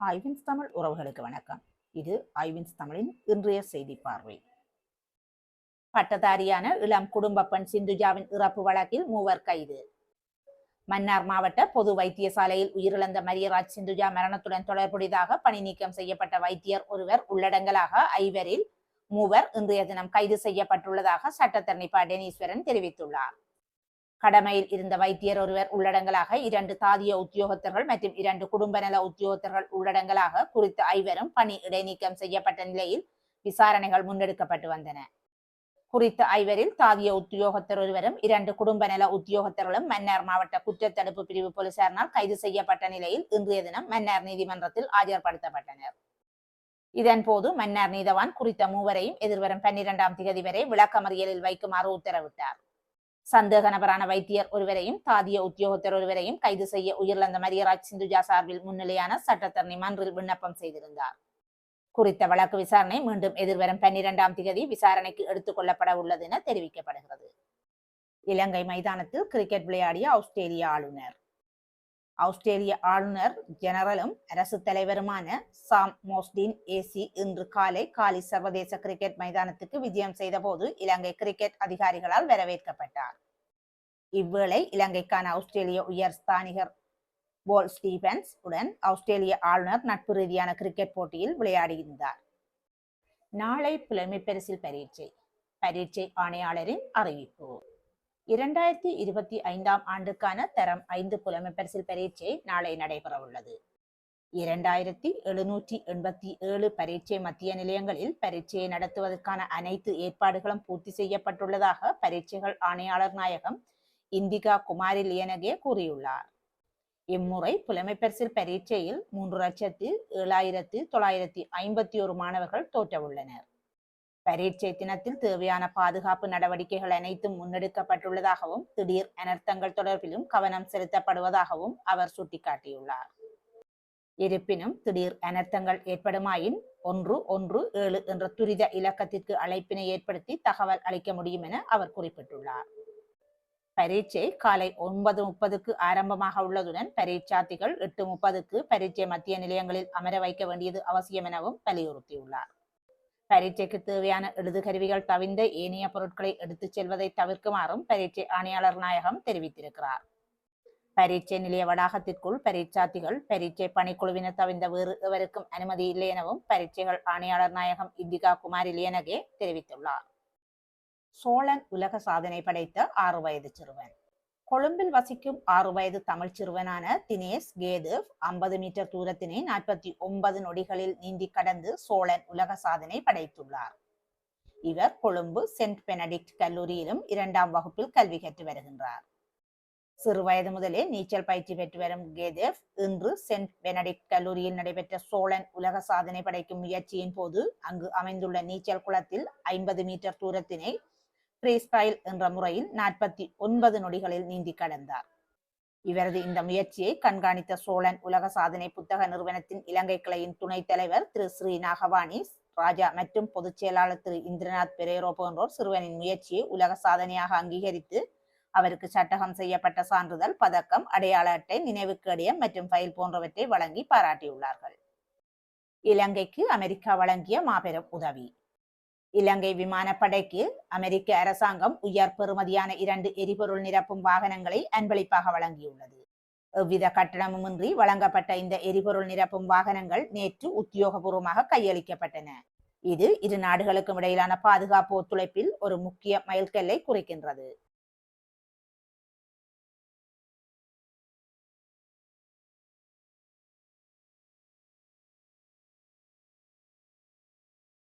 ஐவின்ஸ் தமிழ் உறவுகளுக்கு வணக்கம். இது ஐவின்ஸ் தமிழின் இன்றைய செய்தி பார்வை. பட்டதாரியான இளம் குடும்ப பெண் சிந்துஜாவின் இறப்பு வழக்கில் மூவர் கைது. மன்னார் மாவட்ட பொது வைத்தியசாலையில் உயிரிழந்த மரியராஜ் சிந்துஜா மரணத்துடன் தொடர்புடையதாக பணி நீக்கம் செய்யப்பட்ட வைத்தியர் ஒருவர் உள்ளடங்கலாக ஐவரில் மூவர் இன்றைய தினம் கைது செய்யப்பட்டுள்ளதாக சட்டத்தரணி ப டெனீஸ்வரன் தெரிவித்துள்ளார். கடமையில் இருந்த வைத்தியர் ஒருவர் உள்ளடங்கலாக இரண்டு தாதிய உத்தியோகத்தர்கள் மற்றும் இரண்டு குடும்ப நல உத்தியோகத்தர்கள் உள்ளடங்கலாக குறித்த ஐவரும் பணி இடைநீக்கம் செய்யப்பட்ட நிலையில் விசாரணைகள் முன்னெடுக்கப்பட்டு வந்தன. குறித்த ஐவரில் தாதிய உத்தியோகத்தர் ஒருவரும் இரண்டு குடும்ப நல உத்தியோகத்தர்களும் மன்னார் மாவட்ட குற்றத்தடுப்பு பிரிவு போலீசாரினால் கைது செய்யப்பட்ட நிலையில் இன்றைய தினம் மன்னார் நீதிமன்றத்தில் ஆஜர்படுத்தப்பட்டனர். இதன்போது மன்னார் நீதவான் குறித்த மூவரையும் எதிர்வரும் பன்னிரெண்டாம் திகதி வரை விளக்கமறியலில் வைக்குமாறு உத்தரவிட்டார். சந்தேக நபரான வைத்தியர் ஒருவரையும் தாதிய உத்தியோகத்தர் ஒருவரையும் கைது செய்ய உயிரிழந்த மரியராஜ் சிந்துஜா சார்பில் முன்னிலையான சட்டத்தரணி மன்றில் விண்ணப்பம் செய்திருந்தார். குறித்த வழக்கு விசாரணை மீண்டும் எதிர்வரும் பன்னிரெண்டாம் திகதி விசாரணைக்கு எடுத்துக் கொள்ளப்பட உள்ளது என தெரிவிக்கப்படுகிறது. இலங்கை மைதானத்தில் கிரிக்கெட் விளையாடிய ஆஸ்திரேலிய ஆளுநர். ஆஸ்திரேலிய ஆளுநர் ஜெனரலும் அரசு தலைவருமான சாம் மோஸ்டின் ஏசி இன்று காலை காலி சர்வதேச கிரிக்கெட் மைதானத்துக்கு விஜயம் செய்தபோது இலங்கை கிரிக்கெட் அதிகாரிகளால் வரவேற்கப்பட்டார். இவ்வேளை இலங்கைக்கான ஆஸ்திரேலிய உயர் ஸ்தானிகர் போல் ஸ்டீபன்ஸ் உடன் ஆஸ்திரேலிய ஆளுநர் நட்பு ரீதியான கிரிக்கெட் போட்டியில் விளையாடியிருந்தார் நாளை புலமை பரிசில் பரீட்சை. பரீட்சை ஆணையாளரின் அறிவிப்பு. இரண்டாயிரத்தி இருபத்தி ஐந்தாம் ஆண்டுக்கான தரம் ஐந்து புலமை பரிசில் பரீட்சை நாளை நடைபெறவுள்ளது. இரண்டாயிரத்தி எழுநூற்றி எண்பத்தி ஏழு பரீட்சை மத்திய நிலையங்களில் பரீட்சையை நடத்துவதற்கான அனைத்து ஏற்பாடுகளும் பூர்த்தி செய்யப்பட்டுள்ளதாக பரீட்சைகள் ஆணையாளர் நாயகம் இந்திகா குமாரி லியனகே கூறியுள்ளார் இம்முறை புலமை பரிசில் பரீட்சையில் மூன்று லட்சத்து ஏழாயிரத்து தொள்ளாயிரத்தி ஐம்பத்தி ஒரு மாணவர்கள் தோற்றவுள்ளனர் பரீட்சை தினத்தில் தேவையான பாதுகாப்பு நடவடிக்கைகள் அனைத்தும் முன்னெடுக்கப்பட்டுள்ளதாகவும் திடீர் அனர்த்தங்கள் தொடர்பிலும் கவனம் செலுத்தப்படுவதாகவும் அவர் சுட்டிக்காட்டியுள்ளார் இருப்பினும் திடீர் அனர்த்தங்கள் ஏற்படுமாயின் ஒன்று ஒன்று ஏழு என்ற துரித இலக்கத்திற்கு அழைப்பினை ஏற்படுத்தி தகவல் அளிக்க முடியும் என அவர் குறிப்பிட்டுள்ளார் பரீட்சை காலை ஒன்பது முப்பதுக்கு ஆரம்பமாக உள்ளதுடன் பரீட்சார்த்திகள் எட்டு முப்பதுக்கு பரீட்சை மத்திய நிலையங்களில் அமர வைக்க வேண்டியது அவசியம் எனவும் வலியுறுத்தியுள்ளார். பரீட்சைக்கு தேவையான எழுது கருவிகள் தவிர்ந்த ஏனைய பொருட்களை எடுத்துச் செல்வதை தவிர்க்குமாறும் பரீட்சை ஆணையாளர் நாயகம் தெரிவித்திருக்கிறார். பரீட்சை நிலைய வளாகத்திற்குள் பரீட்சார்த்திகள் பரீட்சை பணிக்குழுவினர் தவிர்ந்த வேறு எவருக்கும் அனுமதி இல்லை எனவும் பரீட்சைகள் ஆணையாளர் நாயகம் இந்திகா குமாரி லியனகே தெரிவித்துள்ளார். சோழன் உலக சாதனை படைத்த ஆறு வயது சிறுவன். கொழும்பில் வசிக்கும் ஆறு வயது தமிழ் சிறுவனான தினேஷ் கேதேவ் ஐம்பது மீட்டர் தூரத்தினை நாற்பத்தி ஒன்பது நொடிகளில் நீந்தி கடந்து சோழன் உலக சாதனை படைத்துள்ளார். இவர் கொழும்பு சென்ட் பெனடிக்ட் கல்லூரியிலும் இரண்டாம் வகுப்பில் கல்வி கற்று வருகின்றார். சிறு வயது முதலே நீச்சல் பயிற்சி பெற்று வரும் கேதேவ் இன்று சென்ட் பெனடிக்ட் கல்லூரியில் நடைபெற்ற சோழன் உலக சாதனை படைக்கும் முயற்சியின் போது அங்கு அமைந்துள்ள நீச்சல் குளத்தில் ஐம்பது மீட்டர் தூரத்தினை ஃப்ரீஸ்டைல் என்ற முறையில் நாற்பத்தி ஒன்பது நொடிகளில் நீந்தி கடந்தார். இவரது இந்த முயற்சியை கண்காணித்த சோழன் உலக சாதனை புத்தக நிறுவனத்தின் இலங்கை கிளையின் துணைத் தலைவர் திரு ஸ்ரீ நாகவாணி ராஜா மற்றும் பொதுச் செயலாளர் திரு இந்திரநாத் பெரேரோ போன்றோர் சிறுவனின் முயற்சியை உலக சாதனையாக அங்கீகரித்து அவருக்கு சட்டகம் செய்யப்பட்ட சான்றிதழ் பதக்கம் அடையாள அட்டை நினைவு கடியம் மற்றும் ஃபைல் போன்றவற்றை வழங்கி பாராட்டியுள்ளார்கள். இலங்கைக்கு அமெரிக்கா வழங்கிய மாபெரும் உதவி. இலங்கை விமானப்படைக்கு அமெரிக்க அரசாங்கம் உயர் பெறுமதியான இரண்டு எரிபொருள் நிரப்பும் வாகனங்களை அன்பளிப்பாக வழங்கியுள்ளது. எவ்வித கட்டணமுமின்றி வழங்கப்பட்ட இந்த எரிபொருள் நிரப்பும் வாகனங்கள் நேற்று உத்தியோகபூர்வமாக கையளிக்கப்பட்டன. இது இரு நாடுகளுக்கும் இடையிலான பாதுகாப்பு ஒத்துழைப்பில் ஒரு முக்கிய மைல்கல்லை குறிக்கின்றது.